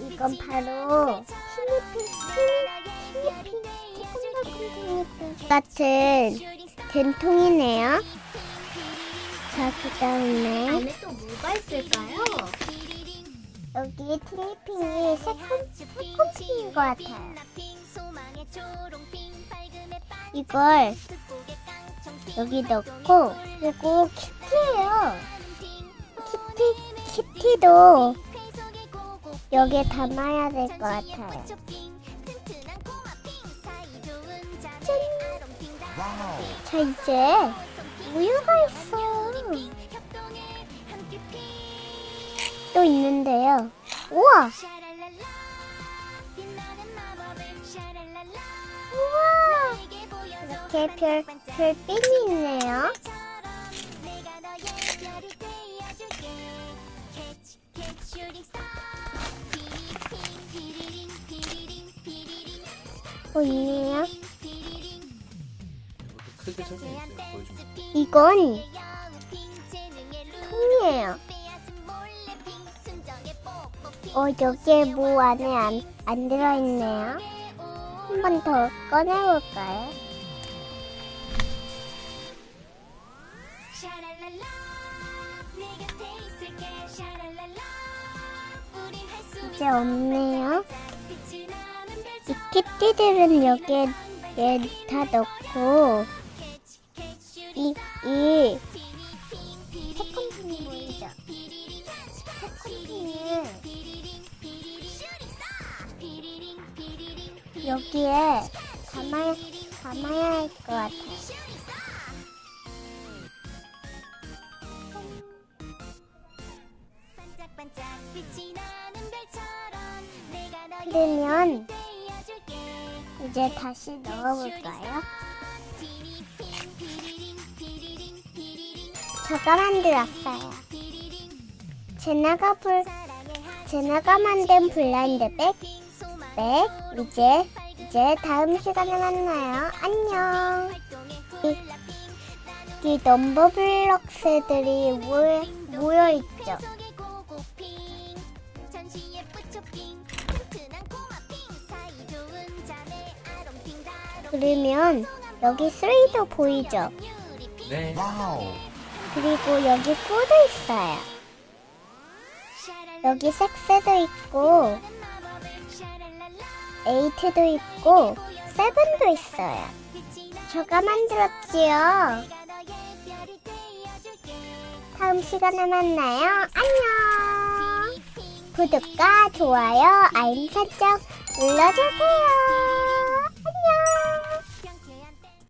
이건 바로 티니핑 티니핑 같은 된통이네요. 자, 그 다음에 안에 또 뭐가 있을까요? 여기 티니핑이 새콤, 새콤핑인 것 같아요. 이걸 여기 넣고 그리고 키티예요. 키티 키티도 여기에 담아야 될 것 같아요. 자 이제 우유가 있어. 또 있는데요. 우와, 우와. 이렇게 별 별빛이 있네요. 크게 설명해주세요. 보여주면. 이건 통이에요. 어 여기에 뭐 안에 안, 안 들어있네요. 한 번 더 꺼내볼까요? 이제 없네요. 이 키티들은 여기에 얘다 넣고 이, 이 세컨핀이 보이죠? 세컨핀을 여기에 담아야, 담아야 할 것 같아요. 그러면 이제 다시 넣어볼까요? 제가 만들었어요. 제나가 불, 제나가 만든 블라인드 백, 백, 이제, 이제 다음 시간에 만나요. 안녕. 이, 이 넘버 블럭스들이 모여, 모여있죠. 그러면 여기 3도 보이죠? 네. 그리고 여기 4도 있어요. 여기 섹스도 있고, 8도 있고, 7도 있어요. 제가 만들었지요. 다음 시간에 만나요. 안녕. 구독과 좋아요, 알림 설정 눌러주세요.